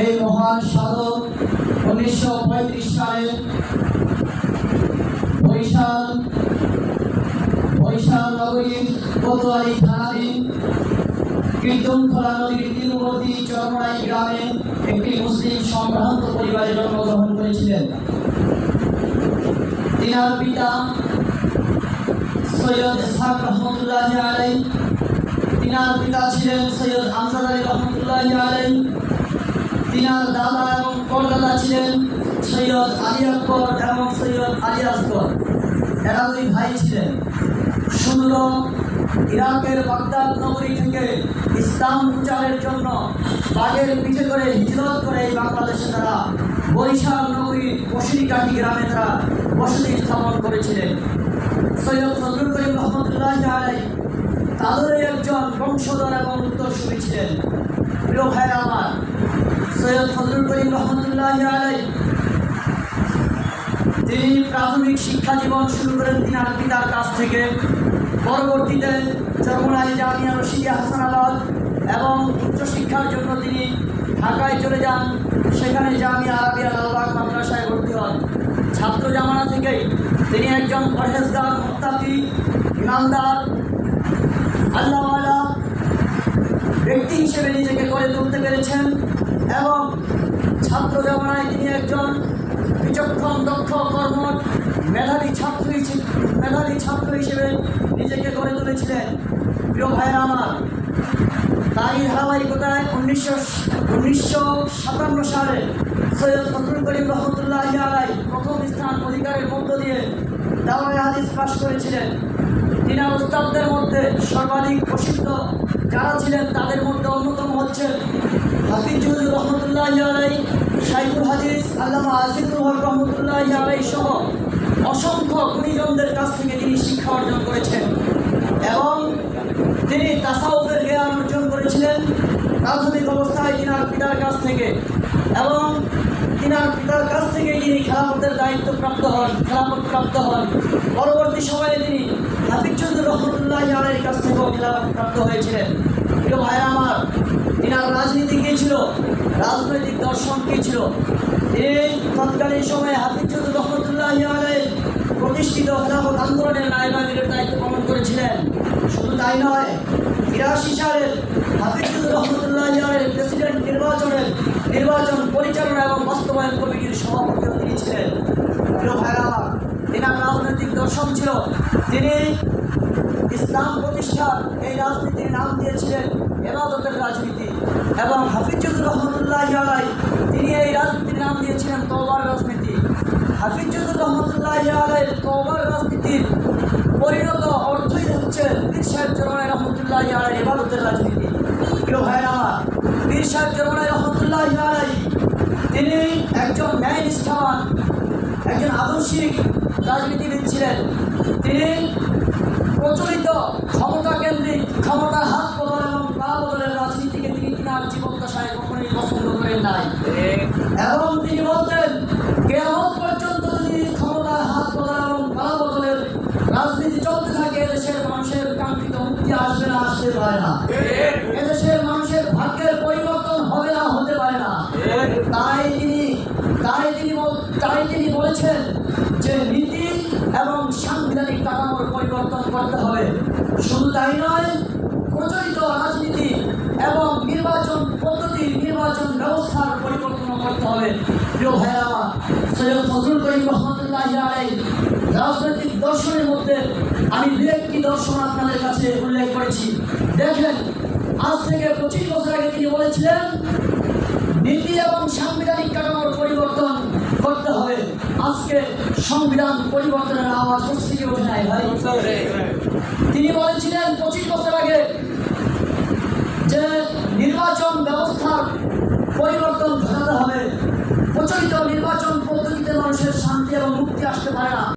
এই মহান সাধক উনিশশো পঁয়ত্রিশ সালে বৈশাল বৈশাল নগরীর কোতোয়ালি থানাধীন কীর্তনখোলা নদীর তীরবর্তী চরমরাই গ্রামে একটি মুসলিম সম্ভ্রান্ত পরিবারে জন্মগ্রহণ করেছিলেন। তিনার পিতা সৈয়দ ইসহাক রহমতুল্লাহ আলাই তিনার পিতা ছিলেন সৈয়দ আমজাদ আলী রহমতুল্লাহ আলাই তিনার দাদা এবং পরদাদা ছিলেন সৈয়দ আলী আকবর এবং সৈয়দ আলী আসগর। এরা দুই ভাই ছিলেন। সুন্দর ইরাকের বাগদাদ নগরী থেকে ইসলাম প্রচারের জন্য বাঘের পিঠে করে হিজরত করে এই বাংলাদেশে তারা বরিশাল নগরীর বসিরিকাঠি গ্রামে তারা বসতি স্থাপন করেছিলেন। সৈয়দ ফজলুল করিম রহমতুল্লাহ আলাই তাদেরই একজন বংশধর এবং উত্তরসূরি ছিলেন। প্রিয় ভাইরা আমার সৈয়দ ফজলুল করিম রহমতুল্লাহ আলাই তিনি প্রাথমিক শিক্ষা জীবন শুরু করেন তিনার পিতার কাছ থেকে। পরবর্তীতে চরমনাই জামিয়া রশিদিয়া হাসানাবাদ এবং উচ্চশিক্ষার জন্য তিনি ঢাকায় চলে যান। সেখানে জামিয়া আরবিয়া লালবাগ মাদ্রাসায় ভর্তি হন। ছাত্র জামানা থেকেই তিনি একজন পরহেজগার, মুক্তাকি, ইমানদার, আল্লাহওয়ালা ব্যক্তি হিসেবে নিজেকে গড়ে তুলতে পেরেছেন। এবং ছাত্র জামানায় তিনি একজন বিচক্ষণ, দক্ষ, কর্মঠ মেধাবী ছাত্র মেধাবী ছাত্র হিসেবে নিজেকে গড়ে তুলেছিলেন প্রিয় ভাইয়েরা আমার। তারই ধারাবাহিকতায় উনিশশো উনিশশো সাতান্ন সালে সৈয়দ ফজলুল করিম রহমতুল্লাহ আলাই প্রথম স্থান অধিকারের মধ্য দিয়ে দাওয়ায় হাদিস পাশ করেছিলেন। তিনি উস্তাদদের মধ্যে সর্বাধিক প্রসিদ্ধ যারা ছিলেন তাদের মধ্যে অন্যতম হচ্ছেন হাফিজুল রহমতুল্লাহ আলাই সাইফুল হাদিস অসংখ্য গুণীজনদের কাছ থেকে তিনি শিক্ষা অর্জন করেছেন এবং তিনি তাসাউফের জ্ঞান অর্জন করেছিলেন প্রাথমিক অবস্থায় তিনার পিতার কাছ থেকে এবং তিনার পিতার কাছ থেকে তিনি দায়িত্ব প্রাপ্ত হন, খেলাফত প্রাপ্ত হন, পরবর্তী সময়ে তিনি হাফিজুদ্দুর রহমতুল্লাহ আলের কাছ থেকেও খেলাফত প্রাপ্ত হয়েছিলেন। প্রিয় ভাইরা রাজনীতি কী ছিল? রাজনৈতিক দর্শন কী ছিল? এই তৎকালীন সময়ে হাফিজুদ্দুর রহমতুল্লাহ প্রতিষ্ঠিত খেলাফত আন্দোলনের নায়বাগের দায়িত্ব পালন করেছিলেন। শুধু তাই নয়, তিরাশি সালের হাফিজুর রহমতুল্লাহ প্রেসিডেন্ট নির্বাচনের নির্বাচন পরিচালনা এবং বাস্তবায়ন কমিটির সভাপতিও তিনি ছিলেন। প্রিয় ভাইরা তিনার রাজনৈতিক দর্শন ছিল। তিনি ইসলাম প্রতিষ্ঠার এই রাজনীতির নাম দিয়েছিলেন এবাদতের রাজনীতি। এবং হাফিজুর রহমতুল্লাহ আলাই, তিনি এই রাজনীতির নাম দিয়েছিলেন তওবার রাজনীতি। হাফিজুর রহমতুল্লাহ আলাই তওবার রাজনীতির পরিণত অর্থই হচ্ছে বীর সাহেব চরমায় রহমতুল্লাহ আলাই এবাদতের রাজনীতি। প্রিয় ভাইরা আমার বীর সাহেব চরমায় রহমতুল্লাহ আলাই, তিনি একজন ন্যায় নিষ্ঠাবান একজন আদর্শিক রাজনীতিবিদ ছিলেন। তিনি প্রচলিত ক্ষমতা কেন্দ্রিক ক্ষমতার হাত বদল এবং পা বদলের রাজনীতিকে তিনি তিনার জীবন দশায় কখনোই পছন্দ করেন নাই। এবং পরিবর্তন করতে হবে। শুধু তাই নয়, প্রচলিত রাজনীতি এবং নির্বাচন পদ্ধতি নির্বাচন ব্যবস্থার পরিবর্তন করতে হবে। প্রিয় ভাইরা আমার সৈয়দ ফজলুল করিম রহমতুল্লাহ রাজনৈতিক দর্শনের মধ্যে আমি দু একটি দর্শন আপনাদের কাছে উল্লেখ করেছি। দেখেন, আজ থেকে পঁচিশ বছর আগে তিনি বলেছিলেন, নীতি এবং সাংবিধানিক কাঠামোর পরিবর্তন করতে হবে। আজকে সংবিধান পরিবর্তনের আওয়াজ হচ্ছে কি ওঠে ভাই তিনি বলেছিলেন, পঁচিশ বছর আগে যে নির্বাচন ব্যবস্থার পরিবর্তন ঘটাতে হবে, প্রচলিত নির্বাচন পদ্ধতিতে মানুষের শান্তি এবং মুক্তি আসতে পারে না।